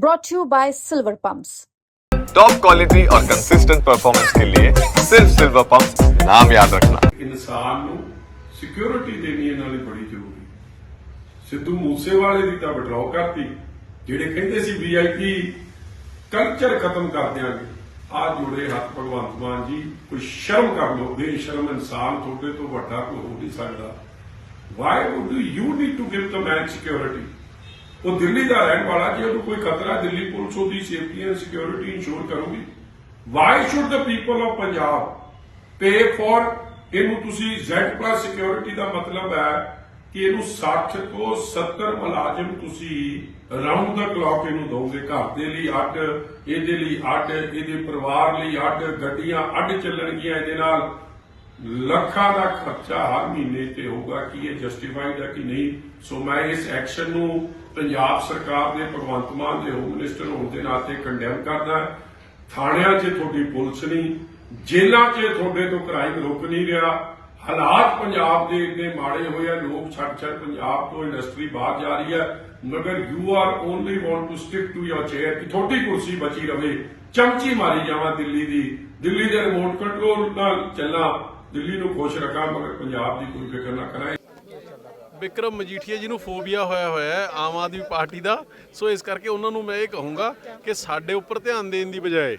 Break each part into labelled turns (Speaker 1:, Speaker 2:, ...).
Speaker 1: brought to you by Silver Pumps.
Speaker 2: Top quality और consistent performance के लिए सिर्फ सिल्वर पंप नाम याद रखना
Speaker 3: ਇਨਸਾਨ ਨੂੰ ਸਿਕਿਉਰਿਟੀ ਦੇਣੀ ਇਹਨਾਂ ਲਈ ਬੜੀ ਜ਼ਰੂਰੀ ਸਿੱਧੂ ਮੂਸੇਵਾਲੇ ਦੀ ਤਾਂ ਵਿਡਰਾਅ ਕਰਤੀ ਜਿਹੜੇ ਕਹਿੰਦੇ ਸੀ ਵੀਆਈਪੀ ਕਲਚਰ ਖਤਮ ਕਰ ਦਿਆਂਗੇ ਆ ਜੁੜੇ ਹੱਥ ਭਗਵੰਤ ਮਾਨ ਜੀ ਕੋਈ ਸ਼ਰਮ ਕਰ ਲਓ ਬੇਸ਼ਰਮ ਇਨਸਾਨ ਤੁਹਾਡੇ ਤੋਂ ਵੱਡਾ ਕੋਈ ਹੋ ਨਹੀਂ ਸਕਦਾ why would you need to give the man security ਉਹ ਦਿੱਲੀ ਦਾ ਰਹਿਣ ਵਾਲਾ, ਜੇ ਉਹਨੂੰ ਕੋਈ ਖਤਰਾ, ਦਿੱਲੀ ਪੁਲਿਸ ਉਹਦੀ ਸੇਫਟੀ ਐਂਡ ਸਿਕਿਉਰਿਟੀ ਇਨਸ਼ੋਰ ਕਰੂਗੀ। Why should the people of Punjab pay for ਇਹਨੂੰ ਤੁਸੀਂ Z+ ਸਿਕਿਉਰਿਟੀ ਦਾ ਮਤਲਬ ਹੈ ਕਿ ਇਹਨੂੰ 60 ਤੋਂ 70 ਮੁਲਾਜ਼ਮ ਤੁਸੀਂ ਰਾਉਂਡ ਦਾ ਕਲੌਕ ਇਹਨੂੰ ਦੋਗੇ ਘਰ ਦੇ ਲਈ ਅੱਡ, ਇਹਦੇ ਲਈ ਅੱਡ, ਇਹਦੇ ਪਰਿਵਾਰ ਲਈ ਅੱਡ, ਗੱਡੀਆਂ ਅੱਡ ਚੱਲਣਗੀਆਂ ਇਹਦੇ ਨਾਲ। ਲੱਖਾਂ ਦਾ ਖਰਚਾ ਹਰ ਮਹੀਨੇ ਤੇ ਹੋਊਗਾ, ਕਿ ਇਹ ਜਸਟੀਫਾਈਡ ਹੈ ਕਿ ਨਹੀਂ? ਸੋ ਮੈਂ ਇਸ ਐਕਸ਼ਨ ਨੂੰ ਪੰਜਾਬ ਸਰਕਾਰ ਦੇ ਭਗਵੰਤ ਮਾਨ ਦੇ ਹੋਮ ਮਿਨਿਸਟਰ ਹੋਣ ਦੇ ਨਾਤੇ ਕੰਡੈਮ ਕਰਦਾ ਥਾਣਿਆਂ 'ਚ ਤੁਹਾਡੀ ਪੁਲਿਸ ਨਹੀਂ, ਜੇਲ੍ਹਾਂ 'ਚ ਤੁਹਾਡੇ ਤੋਂ ਕ੍ਰਾਈਮ ਰੁਕ ਨਹੀਂ ਰਿਹਾ। ਹਾਲਾਤ ਪੰਜਾਬ ਦੇ ਇੰਨੇ ਮਾੜੇ ਹੋਏ ਆ, ਲੋਕ ਛੱਡ ਛੱਡ ਪੰਜਾਬ ਤੋਂ ਇੰਡਸਟਰੀ ਬਾਹਰ ਜਾ ਰਹੀ ਹੈ। ਮਗਰ you are only want to stick to your chair ਕਿ ਤੁਹਾਡੀ ਕੁਰਸੀ ਬਚੀ ਰਵੇ। ਚਮਚੀ ਮਾਰੀ ਜਾਵਾਂ ਦਿੱਲੀ ਦੀ। ਦਿੱਲੀ ਦੇ ਰਿਮੋਟ ਕੰਟਰੋਲ ਨਾਲ ਚੱਲਾਂ। ਦਿੱਲੀ ਨੂੰ ਖੁਸ਼ ਰੱਖਾਂ ਮਗਰ ਪੰਜਾਬ ਦੀ ਕੋਈ ਫਿਕਰ ਨਾ ਕਰਾਂ
Speaker 4: ਵਿਕਰਮ ਮਜੀਠੀਆ ਜੀ ਨੂੰ ਫੋਬੀਆ ਹੋਇਆ ਹੋਇਆ ਹੈ ਆਮ ਆਦਮੀ ਪਾਰਟੀ ਦਾ। ਸੋ ਇਸ ਕਰਕੇ ਉਹਨਾਂ ਨੂੰ ਮੈਂ ਇਹ ਕਹੂੰਗਾ ਕਿ ਸਾਡੇ ਉੱਪਰ ਧਿਆਨ ਦੇਣ ਦੀ ਬਜਾਏ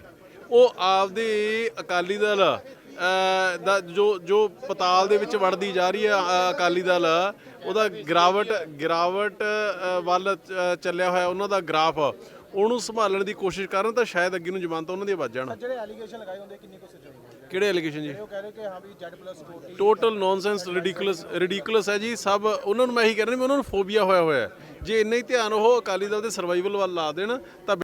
Speaker 4: ਉਹ ਆਪਦੇ ਅਕਾਲੀ ਦਲ ਦਾ ਜੋ ਜੋ ਪਤਾਲ ਦੇ ਵਿੱਚ ਵੜਦੀ ਜਾ ਰਹੀ ਹੈ ਅਕਾਲੀ ਦਲ ਉਹਦਾ ਗਿਰਾਵਟ ਗਿਰਾਵਟ ਵੱਲ ਚੱਲਿਆ ਹੋਇਆ ਉਹਨਾਂ ਦਾ ਗ੍ਰਾਫ ਉਹਨੂੰ ਸੰਭਾਲਣ ਦੀ ਕੋਸ਼ਿਸ਼ ਕਰਨ ਤਾਂ ਸ਼ਾਇਦ ਅੱਗੇ ਨੂੰ ਜ਼ਮਾਨਤ ਉਹਨਾਂ ਦੀਆਂ ਵੱਜ ਜਾਣ।
Speaker 5: ਜਿਹੜੇ ਐਲੀਗੇਸ਼ਨ ਲਗਾਏ ਹੁੰਦੇ ਕਿੰਨੀ ਕੁ ਸੱਚਾਈ ਹੈ
Speaker 4: ਕਿਹੜੇ ਐਲੀਗੇਸ਼ਨ ਜੀ?
Speaker 5: ਉਹ ਕਹਿ ਰਹੇ ਕਿ ਹਾਂ ਵੀ Z+ security
Speaker 4: total nonsense ridiculous ridiculous ਹੈ ਜੀ। ਸਭ ਉਹਨਾਂ ਨੂੰ ਮੈਂ ਇਹੀ ਕਹਿ ਰਿਹਾ ਵੀ ਉਹਨਾਂ ਨੂੰ ਫੋਬੀਆ ਹੋਇਆ ਹੋਇਆ ਹੈ। ਜੇ ਇੰਨਾ ਹੀ ਧਿਆਨ ਉਹ ਅਕਾਲੀ ਦਲ ਦੇ ਸਰਵਾਈਵਲ ਵੱਲ ਲਾ ਦੇਣ ਤਾਂ